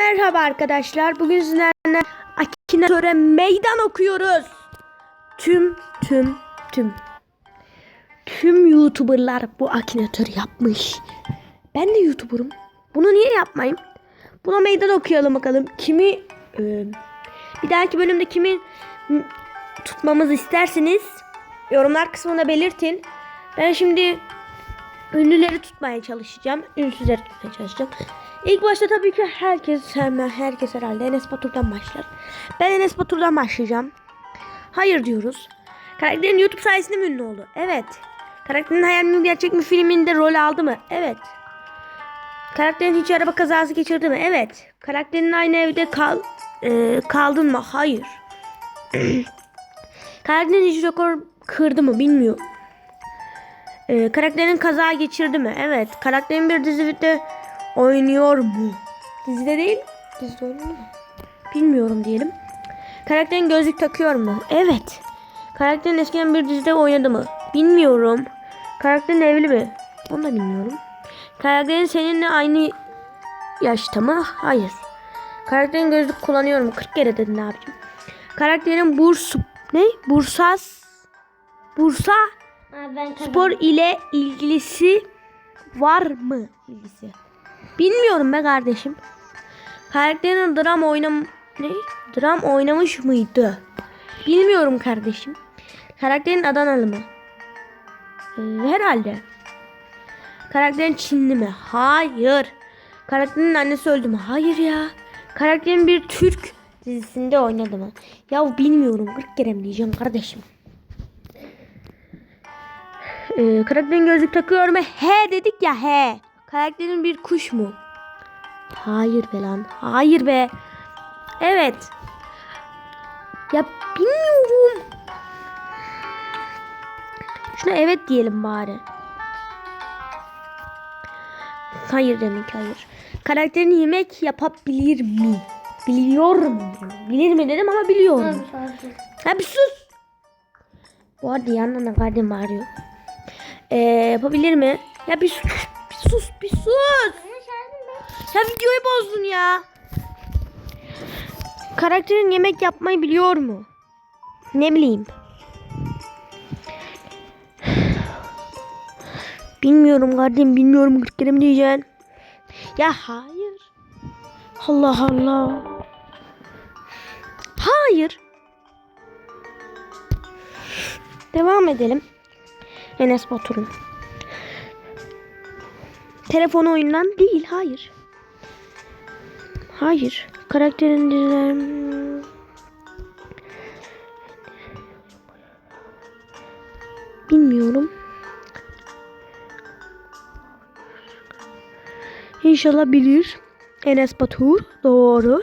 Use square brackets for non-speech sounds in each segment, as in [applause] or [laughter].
merhaba arkadaşlar. Bugün sizlerle Akinatöre meydan okuyoruz. Tüm tüm tüm tüm YouTuber'lar bu Akinator yapmış. Ben de YouTuber'ım. Bunu niye yapmayayım? Buna meydan okuyalım bakalım. Kimi e, bir dahaki bölümde kimi tutmamızı isterseniz yorumlar kısmına belirtin. Ben şimdi ünlüleri tutmaya çalışacağım. Ünsüzleri tutmaya çalışacağım. İlk başta tabii ki herkes hemen herkes herhalde Enes Batur'dan başlar. Ben Enes Batur'dan başlayacağım. Hayır diyoruz. Karakterin YouTube sayesinde mi ünlü oldu? Evet. Karakterin hayal mi gerçek mi filminde rol aldı mı? Evet. Karakterin hiç araba kazası geçirdi mi? Evet. Karakterin aynı evde kal e, kaldın mı? Hayır. [clears throat] Karakterin hiç rekor kırdı mı? Bilmiyorum. Ee, karakterin kaza geçirdi mi? Evet. Karakterin bir dizide oynuyor mu? Dizide değil. Dizide oynuyor mu? Bilmiyorum diyelim. Karakterin gözlük takıyor mu? Evet. Karakterin eskiden bir dizide oynadı mı? Bilmiyorum. Karakterin evli mi? Onu da bilmiyorum. Karakterin seninle aynı yaşta mı? Hayır. Karakterin gözlük kullanıyor mu? 40 kere dedin abicim. Karakterin burs ne? Bursas Bursa Abi ben spor ile ilgilisi var mı ilgisi? Bilmiyorum be kardeşim. Karakterin dram oynam ne? Dram oynamış mıydı? Bilmiyorum kardeşim. Karakterin Adanalı mı? Ee, herhalde. Karakterin Çinli mi? Hayır. Karakterin annesi öldü mü? Hayır ya. Karakterin bir Türk dizisinde oynadı mı? Ya bilmiyorum. 40 kere mi diyeceğim kardeşim. Ee, karakterin gözlük takıyor mu? He dedik ya he. Karakterin bir kuş mu? Hayır be lan. Hayır be. Evet. Ya bilmiyorum. Şuna evet diyelim bari. Hayır demek hayır. Karakterin yemek yapabilir mi? Biliyor mu? Bilir mi dedim ama biliyor mu? Ha bir sus. Bu arada yandan kardeşim bağırıyor. Ee, yapabilir mi? Ya bir sus. Sus. Bir sus. Ya videoyu bozdun ya. Karakterin yemek yapmayı biliyor mu? Ne bileyim. Bilmiyorum kardeşim bilmiyorum 40 kere mi diyeceksin? Ya hayır. Allah Allah. Hayır. Devam edelim. Enes Batur'un. Telefon oyundan değil, hayır. Hayır. Karakterin diziler- Bilmiyorum. İnşallah bilir. Enes Batur. Doğru.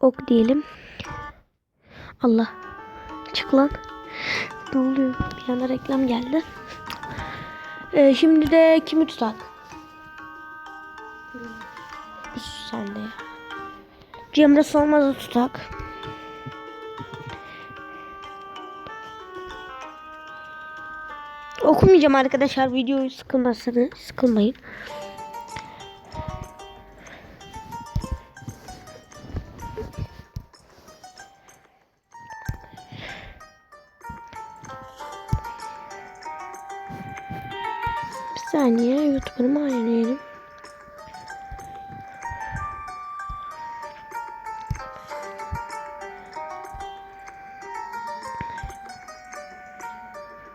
Ok diyelim. Allah. Çık lan. Ne oluyor? Bir yana reklam geldi. Ee, şimdi de kimi tutak? Sen de ya. Cemre Solmaz'ı tutak. Okumayacağım arkadaşlar videoyu sıkılmazsanız sıkılmayın. Bir saniye YouTube'umu ayarlayalım.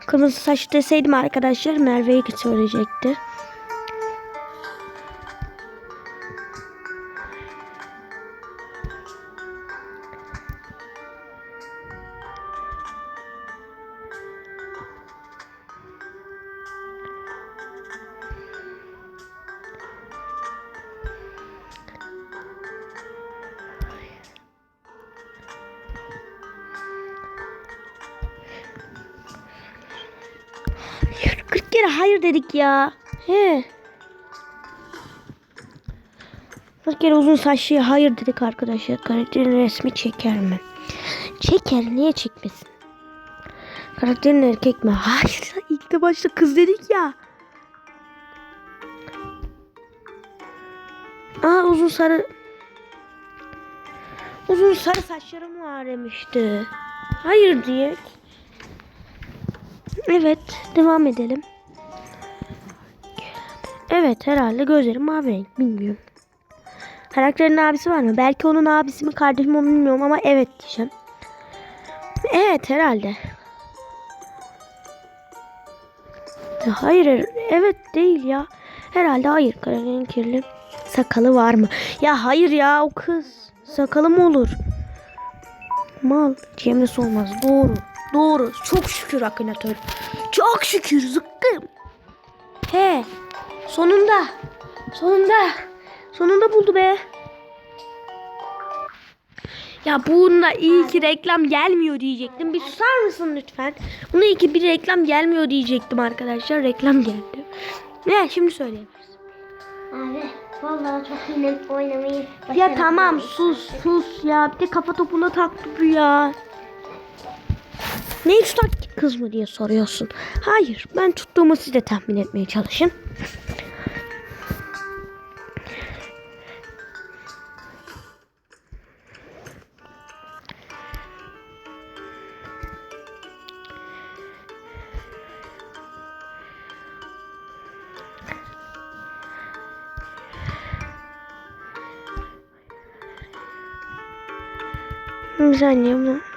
Kırmızı saç deseydim arkadaşlar Merve'ye söyleyecekti. Kere hayır dedik ya. He. 40 kere uzun saçlıya hayır dedik arkadaşlar. Karakterin resmi çeker mi? Çeker niye çekmesin? Karakterin erkek mi? Hayır ilk de başta kız dedik ya. Aa uzun sarı uzun sarı saçlarım var demişti. Hayır diye. Evet devam edelim. Evet herhalde gözlerim mavi renk bilmiyorum. Karakterin abisi var mı? Belki onun abisi mi kardeşim onu bilmiyorum ama evet diyeceğim. Evet herhalde. Hayır evet değil ya. Herhalde hayır. Karakterin kirli sakalı var mı? Ya hayır ya o kız. Sakalı mı olur? Mal. Cemres olmaz. Doğru. Doğru. Çok şükür Akınatör. Çok şükür zıkkım. He. Sonunda. Sonunda. Sonunda buldu be. Ya bunda iyi ki reklam gelmiyor diyecektim. Bir susar mısın lütfen? Buna iyi ki bir reklam gelmiyor diyecektim arkadaşlar. Reklam geldi. Ne şimdi söyleyebiliriz. Abi vallahi çok iyi oynamayı Ya tamam sus sus ya. Bir de kafa topuna taktı bu ya. Ne taktik kız mı diye soruyorsun. Hayır ben tuttuğumu siz de tahmin etmeye çalışın. Bir saniye ama.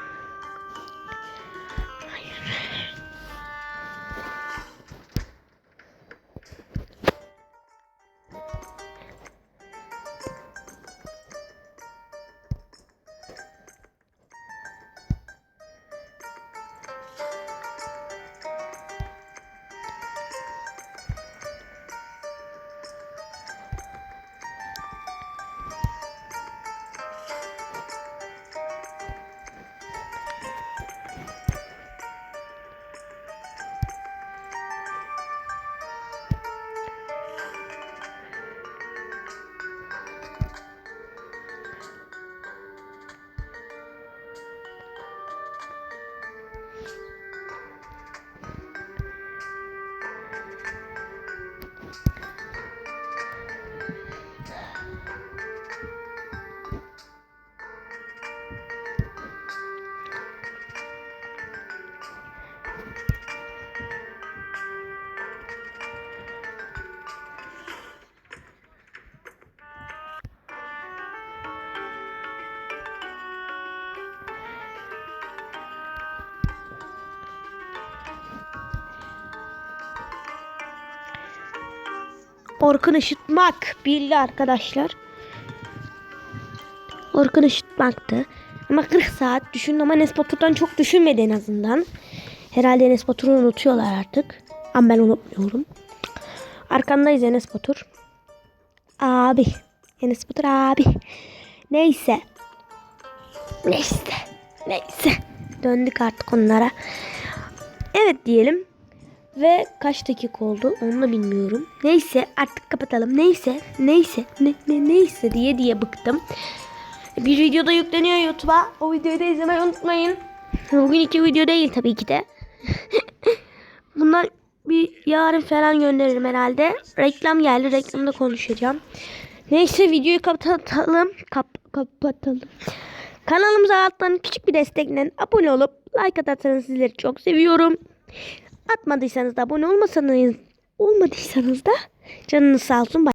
Orkun ışıtmak bildi arkadaşlar. Orkun ışıtmaktı. Ama 40 saat düşün ama Enes çok düşünmedi en azından. Herhalde Enes unutuyorlar artık. Ama ben unutmuyorum. Arkandayız Enes Batur. Abi. Enes Batur abi. Neyse. Neyse. Neyse. Döndük artık onlara. Evet diyelim. Ve kaç dakika oldu onu da bilmiyorum. Neyse artık kapatalım. Neyse neyse ne, ne neyse diye diye bıktım. Bir video da yükleniyor YouTube'a. O videoyu da izlemeyi unutmayın. Bugün iki video değil tabii ki de. [laughs] Bunlar bir yarın falan gönderirim herhalde. Reklam geldi. Reklamda konuşacağım. Neyse videoyu kapatalım. Kap kapatalım. Kanalımıza alttan küçük bir destekle abone olup like atarsanız sizleri çok seviyorum. Atmadıysanız da abone olmasanız olmadıysanız da canınız sağ olsun.